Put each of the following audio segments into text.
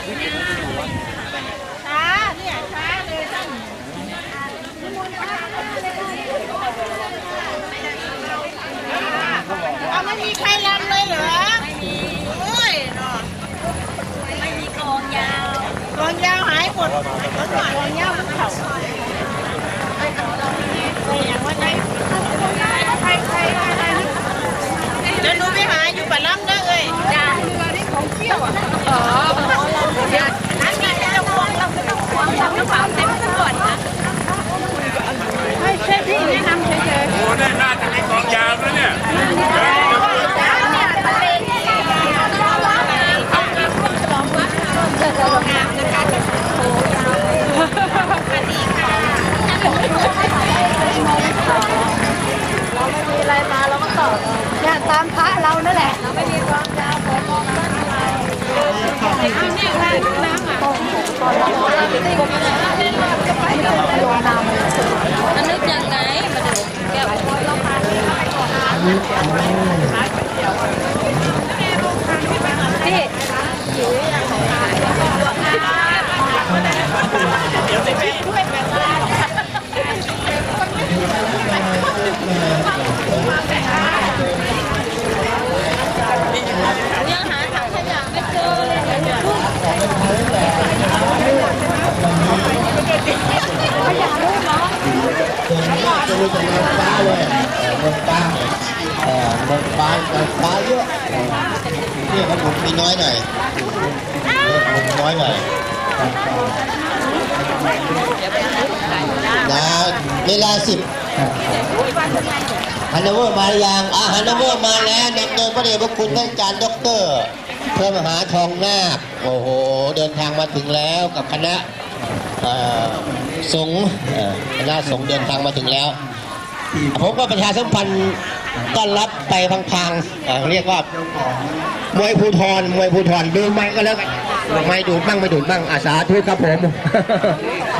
ช้าเนี่ยช้าเลยท่านเอาไม่มีใครรำเลยเหรอไม่มีโอ้ยเนาะไม่มีกองยาวกองยาวหายหมดกองยาวมันเข่าใครใครใครใครเดี๋ยวหนูไปหาอยู่ป่าล้ำเด้อเอ้ยจ้าของเที่ยวอะ อ๋อนั่นไงเราควงเราก็ ต้องควงทำกระเป๋าเต็มขวดนะไม่ใช่พี่แนะนำเฉยโอ้ได้น่าจะมีกองยาวแล้วเนี่ย มีอะไรมาเราก็ตอบเนี่ยตามพระเรานั่นแหละ เราไม่มีความยาวของมองต้นอะไรเอาเนี่ยแค่น้ำอะตอนเราเราไปตีกันนะจะไปจะไปลงน้ำ มันนึกยังไงมาดูแก้วเราพา พี่ ยังหาถังขยะไม่เจอเลย จะมีแต่เงินฟ้าเลยเงินฟ้าเออเงินฟ้าเงินฟ้าเยอะเนี่ยของผมมีน้อยหน่อยผม น้อยหน่อยนะเวลาสิบฮันนาเวอร์มาอยังอะฮันนาเวอร์มาแล้วนำโดยพระเดชพระคุณท่านอาจารย์ด็อกเตอร์เพื่อมหาทองนาคโอ้โห เดินทางมาถึงแล้วกับคณะสงฆ์คณะสงฆ์เดินทางมาถึงแล้ว ผมก็ประชาสัมพันธ์ต้อนรับไปพังๆเเรียกว่ามวยภูทรมวยภูทรดูไม้ก็แล้วกันไม่ดูดบ้างไม่ดูดบ้างอาสาทุกครับผม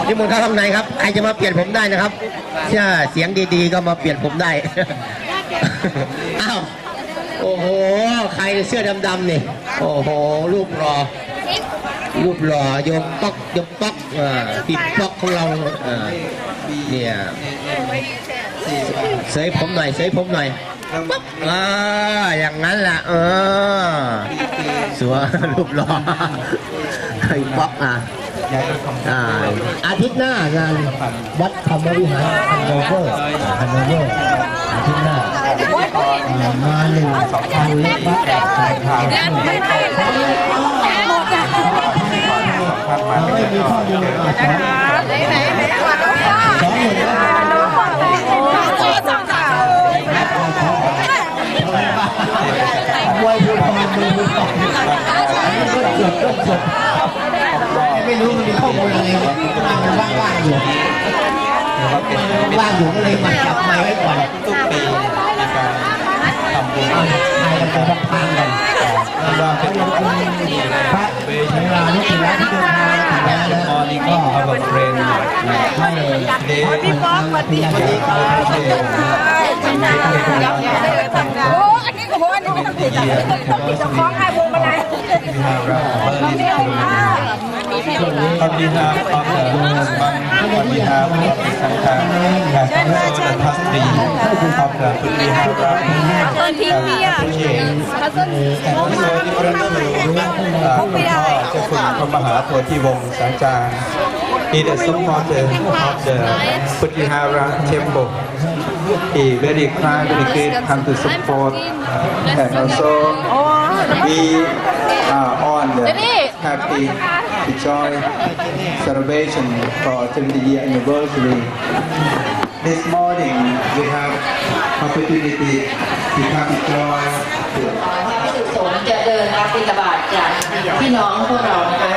นิมนต์เข้าข้างในครับใครจะมาเปลี่ยนผมได้นะครับเชื่อเสียงดีๆก็มาเปลี่ยนผมได้อ้าวโอ้โห ใครเสื้อดำๆนี่โอ้โหรูปรอรูปหล่อยมป๊อกยมป๊อกอ่าปิดป๊อกของเราอ่าเนี่ย เสยผมหน่อยเสยผมหน่อยป๊อกอ่าอย่างนั้นแหละเออ สัวรูปหล่อไอ้ป๊อกอะอ่าอาทิตย์หน้างานวัดธรรมวิหารฮันโนเวอร์ฮันโนเวอร์อาทิตย์หน้าอ่ามาหนึ่งพันและวัดสายทางงานไม่ได้เลยหมดอะไม่มีข้อมูลอะสองไหนไหนไหนก่อนน้องพ่อสองหนึ่งแล้วน้ วยภูทรมือมือตอกอันนี้ก็จบก็จบไม่รู้มันมีข้อมูลอะไรมันว่างๆอยู่มันว่างอยู่ก็เลยมาจับไม้ไว้ก่อนทุกปีมีการทำบุญเอาไทยกันไปพังกันว่าเป็นพระเวลานี่ถึงแล้วที่เดินทางถึงแล้วนะมอร์นิ่ก็เอาแบบเทรนให้เดย์พี่ป๊อกสวัสดีครับเด โอ้อันนี้ก็โหอันนี้ไม่ต้องผิดอะต้องผิดจะฟ้องใครวงมาไหนมีฮาราเบอร์ลิสโรตอนนี้ฮาออฟเดอะบังตอนนี้ฮางฆาแห่งพระสุตทัสตรีออฟเดอะพุทธิฮาราเปิดทีวีอะผู้เองแต่ก็เลยที่พระครูคุณพ่อเจ้าคุณพระมหาโพธิวงศ์สังจาร He the supporter of the Putihara temple. He very kind, very good, come to support. And also, we are on the happy to join celebration for 70 year anniversary. This morning, we have opportunity to come to join the สงฆ์จะเดินรับบิณฑบาตจากพี่น้องพวกเรานะคะ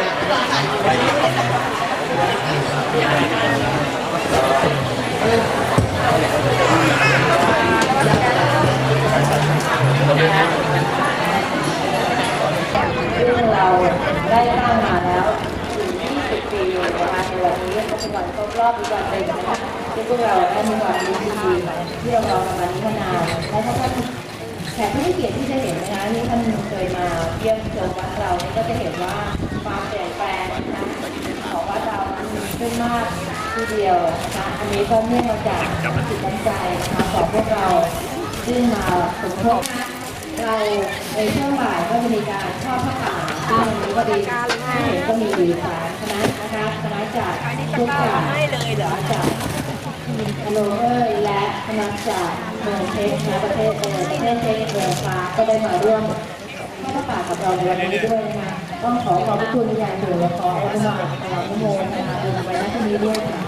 เป็นวันครบรอบอีกวันหนึ่งนะคะที่พวกเราได้มีความยินดีที่เรารอกันมานี้มานานและถ้าท่านแขกผู้เกียรติที่จะเห็นนะคะนี่ท่านเคยมาเยี่ยมชมวัดเรานี่ก็จะเห็นว่าความเปลี่ยนแปลงนะคะของวัดเรานั้นมีขึ้นมากทีเดียวนะคะอันนี้ก็เนื่องมาจากจิตน้ำใจนะคะของพวกเราซึ่งมาสมทบเราในช่วงบ่ายก็จะมีการทอดผ้าป่าซึ่งวันนี้ก็ดีที่เห็นก็มีอยู่สามคะ คณะจากทุกจากคณะจากอโลเวอร์และคณะจากเมืองเทสประเทศเออประเทศเทคเมืองฟ้าก็ได้มาร่วมทอดผ้าป่ากับเราในวันนี้ด้วยนะคะต้องขอขอบคุณอย่างสูงและขออนุโมทนาขออนุโมทนาบุญไว้ณที่นี้ด้วยค่ะ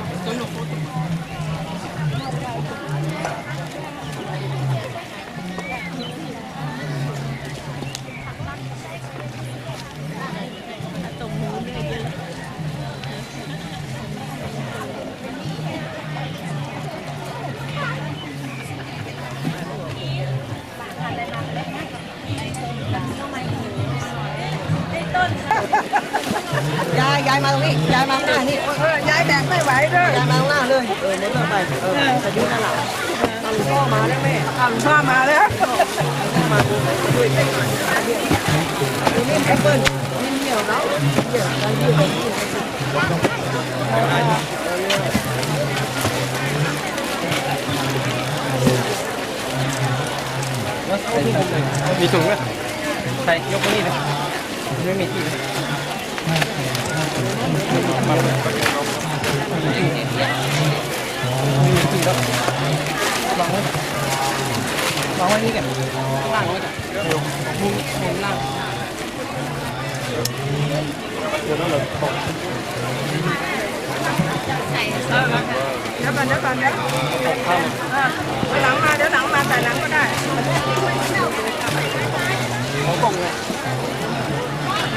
ายมาตรงนี้ยายมาข้างหน้านี่ยายแบกไม่ไหวเลยยายมาข้างหน้าเลยเออเดี๋ยวเราไปเออจะยืนหลังเอาหลวงพ่อมาแล้วแม่เอาหลวงพ่อมาแล้วมาดูด้วยไปหน่อยดูนี่แอปเปิ้ลนี่เหนียวแล้วเหนียวแล้วยืดมีถุงไหมใช่ยกมานี่นะไม่มีที่ มันไม่มีที่แล้ววางไว้วางไว้นี่กันล่างไว้กันมุม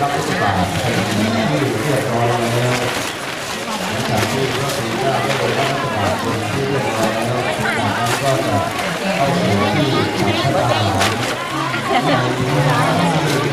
รับพระบาทเป็นที่เรียบร้อยแล้วหลังจากที่พระคุณเจ้าได้รับพระบาทเป็นที่เรียบร้อยแล้วจากนั้นก็จะเข้าสู่ที่ฉันพระอาหาร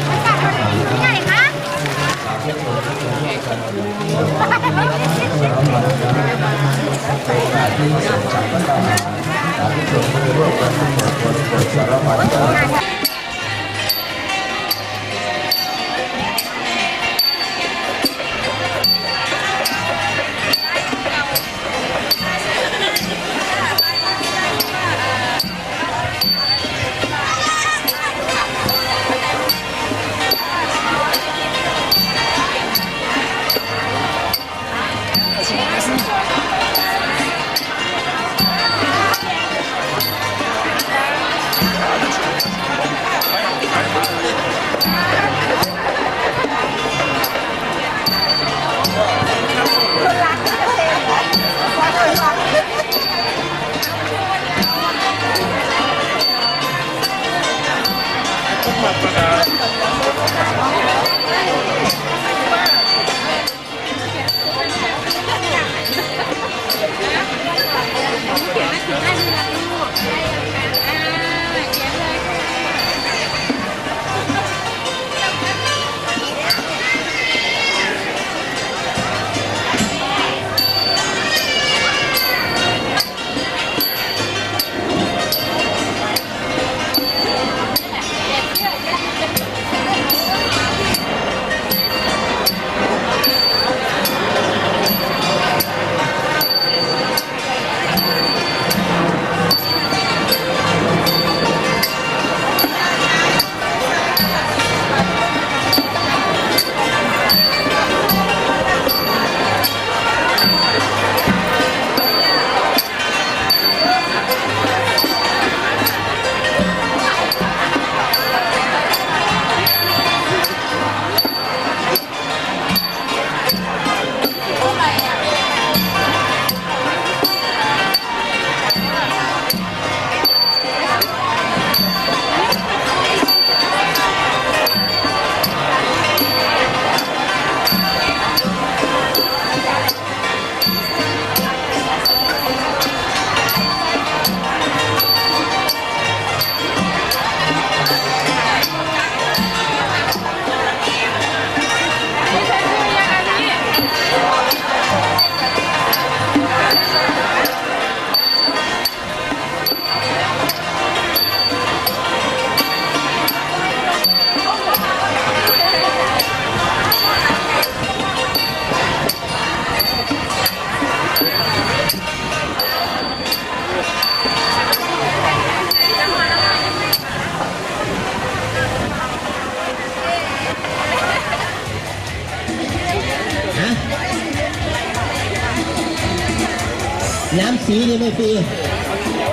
ไม่ฟรี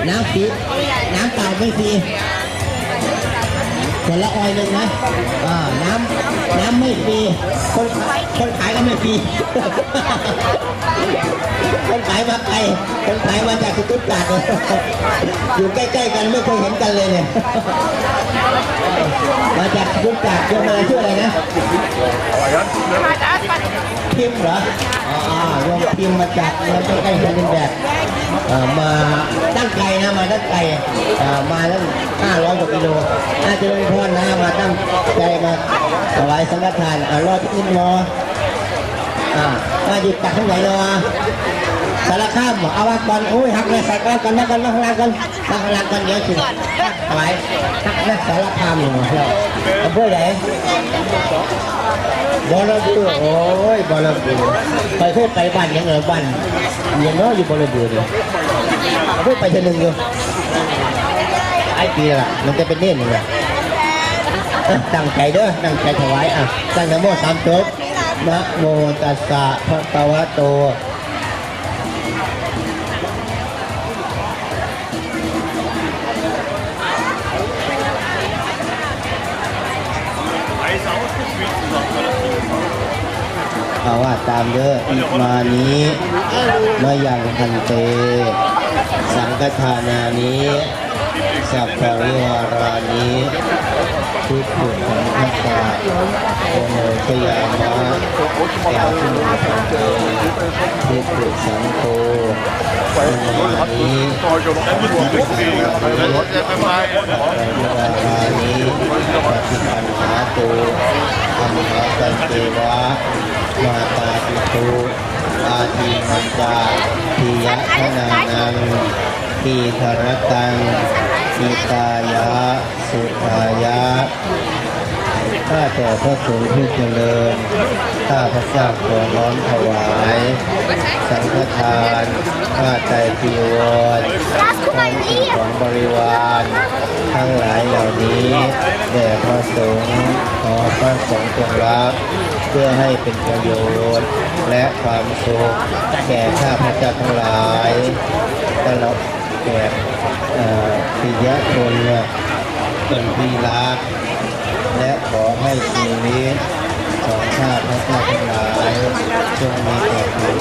น้ำสีน้ำเปล่าไม่ฟรีคนละออยหนึ่งนะอ่าน้ำน้ำไม่ฟรีคนคนขายก็ไม่ฟรีคนขายมาไกลคนขายมาจากสุขุมวิทเลยอยู่ใกล้ๆกันไม่เคยเห็นกันเลยเนี่ยมาจากสุขุมวิทโยมอะไรชื่ออะไรนะพิมพ์เหรออ๋อโยมพิมพ์มาจากเราใกล้ๆกันเป็นแบบ มาตั้งไกลนะมาตั้งไก่มาตั้ง500กว่ากิโลอาจจะเป็นพรนะมาตั้งใจมาถวายสังฆทานอ่ารอที่นิดรออ่ามาหยุดจากข้างไหนเนาะสารข้ามเอาว่าก่อนโอ้ยหักเลยใส่ก้อนกันนะกันนะข้างล่างกันข้างล่างกันเดี๋ยวสิถวายหักนะสารข้ามหนึ่งเราอำเภอไหนบอลบูโอ้ยบอลบูไปเพื่อไปบ้านยังไงบ้าน ยังน้อยอยู่บอลบูเลยเพื่อไปเทนึงอยู่ไอ้ปีละมันจะเป็นเน่นอยู่เลยอะตั้งใจเด้อตั้งใจถวายอะตั้งนโมสามจบนะโมตัสสะภะคะวะโตเอาว่าตามเด้ออิมานี้ มายังพันเต สังฆทานานี้สัพพิวารานี้ทุกขุสังฆตาโอโนชยามะยาสุพันเตทุกขุสังโฆอิมานี้สัพพะริวารานี้ปฏิปันหาตุธรรมะกันเทวะมาตาปิตุ อาทิมันจาทิยะธนานังทีธรตังทิตายะ สุทายะ ข้าแต่พระสงฆ์ผู้เจริญ ข้าพระเจ้าขอน้อมถวาย สังฆทาน ข้าใจจีวร ของสิ่งของบริวารทั้งหลายเหล่านี้แด่พระสงฆ์ขอพระสงฆ์จงรับเพื่อให้เป็นประโยชน์และความสุขแก่ข้าพเจ้าทั้งหลายตลอดแก่เอ่ปิยะชนเป็นที่รักและขอให้ชีวิต ของข้าพระเจ้าทั้งหลายจงมีแต่ความ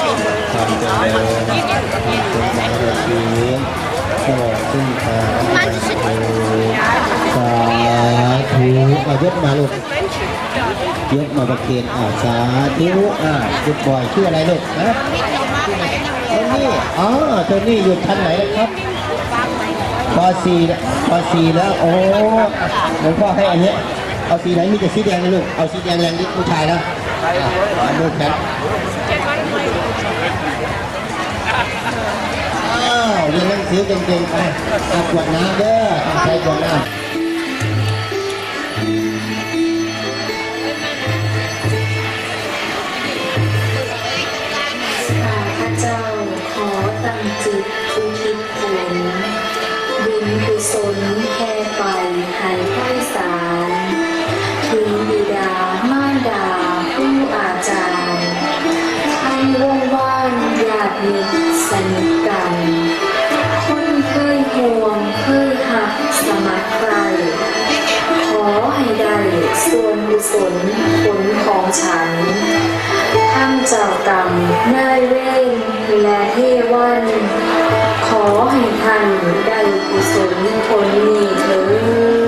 สุขความเจริญความสุขในชีวิตตลอดสิ้นกาลนานเทสาธุเอายกมาลูกยกมาประเคนอ่าสาธุอ่าจุดบ่อยชื่ออะไรลูกนะโทนี่อ๋อโทนี่อยู่ชั้นไหนครับปสี่ปสี่แล้วโอ้หลวงพ่อให้อันนี้ เอาสีไหนมีแต่สีแดงเลยลูก เอาสีแดงแรงนิดผู้ชายนะอ่าลูกกันอ้าวเรียนหนังสือเก่งๆไปเอาขวดน้ำเด้อทำใจขวดน้ำ ข้าพเจ้าขอตั้งจิตอุทิศผลบุญกุศลแค่ไปให้ไพศา ส่วนกุศลผลของฉัน ท่านเจ้ากรรมนายเวรและเทวัน ขอให้ท่านได้กุศลผลนี้เถิด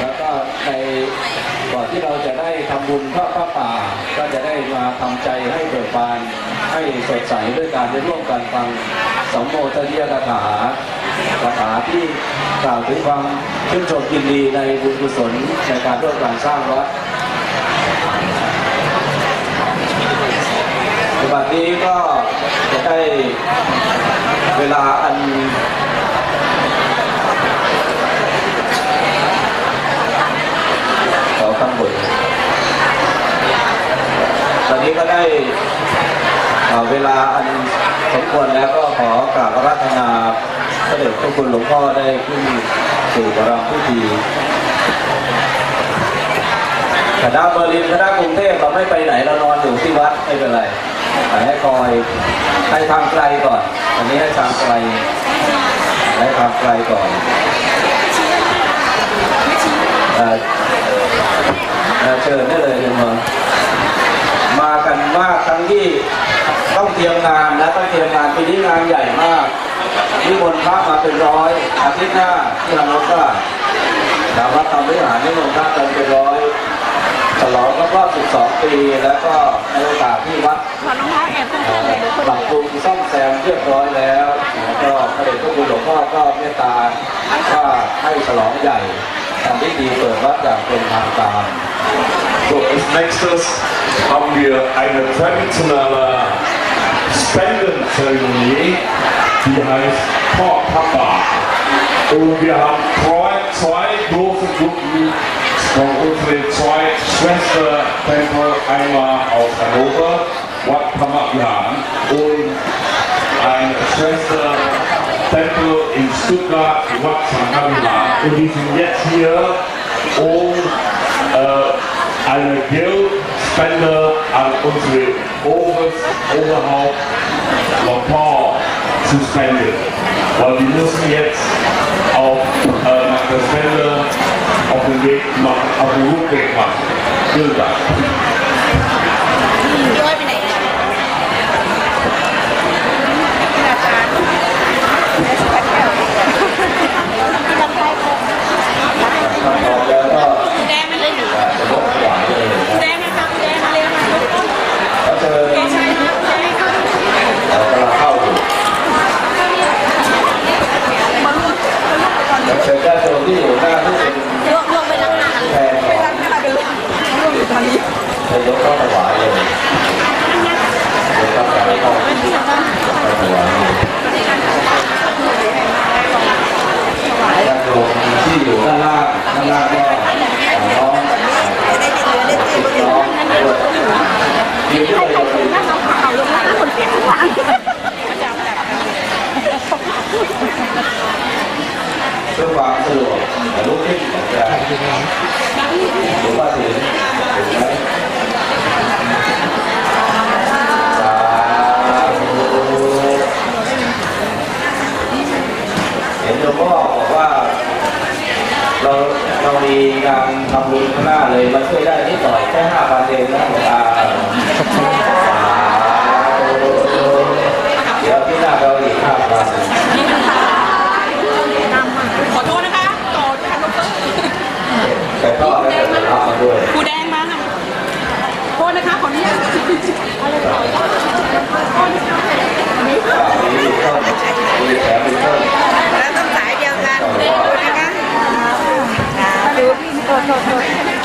แล้วก็ในก่อนที่เราจะได้ทำบุญพระพระป่า ก็จะได้มาทำใจให้เบิกบานให้สดใสด้วยการได้ร่วมกันฟังสัมโมทนียคาถาคาถาที่กล่าวถึงความชื่นชมยินดีในบุญกุศลในการร่วมกันสร้างวัดในบัดนี้ก็จะได้เวลาอัน ขอข้างบนตอนนี้ก็ได้เเวลาอันสมควรแล้วก็ขอกราบรัธนาพระเดชพระคุณหลวงพ่อได้ขึ้นสู่ประรำพิธีคณะเบอร์ลินคณะกรุงเทพเราไม่ไปไหนเรานอนอยู่ที่วัดไม่เป็นไรแต่ให้คอยให้ทางไกลก่อนอันนี้ให้ทางไกลให้ทางไกลก่อน เชิญได้เลยทุกคนมากันมากทั้งที่ต้องเตรียมงานและต้องเตรียมงานปีนี้งานใหญ่มากนิมนต์พระมาเป็นร้อยอาทิตย์หน้าที่เราก็สามารถทำวิหารนิมนต์พระกันเป็นร้อยฉลองรอบองปี แล้วก็ในโอกาสที่วัดหลังปรุงซ่อมแซมเรียบร้อยแล้วก็พระเดชพระคุณหลวงพ่อก็เมตตาว่าให้ฉลองใหญ่ทำพิธีเปิดวัดอย่างเป็นทางการ So, als nächstes haben wir eine traditionelle Spendenzeremonie, die heißt Por Papa. Und wir haben zwei große Gruppen von unseren zwei Schwestertempel, einmal aus Hannover, Wat Pamapian, und ein Schwestertempel in Stuttgart, Wat Sankarima. Und die sind jetzt hier, um äh, eine Geldspende an unsere Obers, Oberhaupt lokal zu spenden. Weil wir müssen jetzt auf äh, nach der Spende auf den Weg machen, auf den Rückweg machen. Vielen Dank. ที่อยู่หน้า ก็ได้ผลลัพธ์มาด้วยครูแดงมาค่โทษนะคะขออนุญาตอะไรต่ออันนี้ก็แล้วต้องสายเดียวกันดูนะคะดูโทษโทษ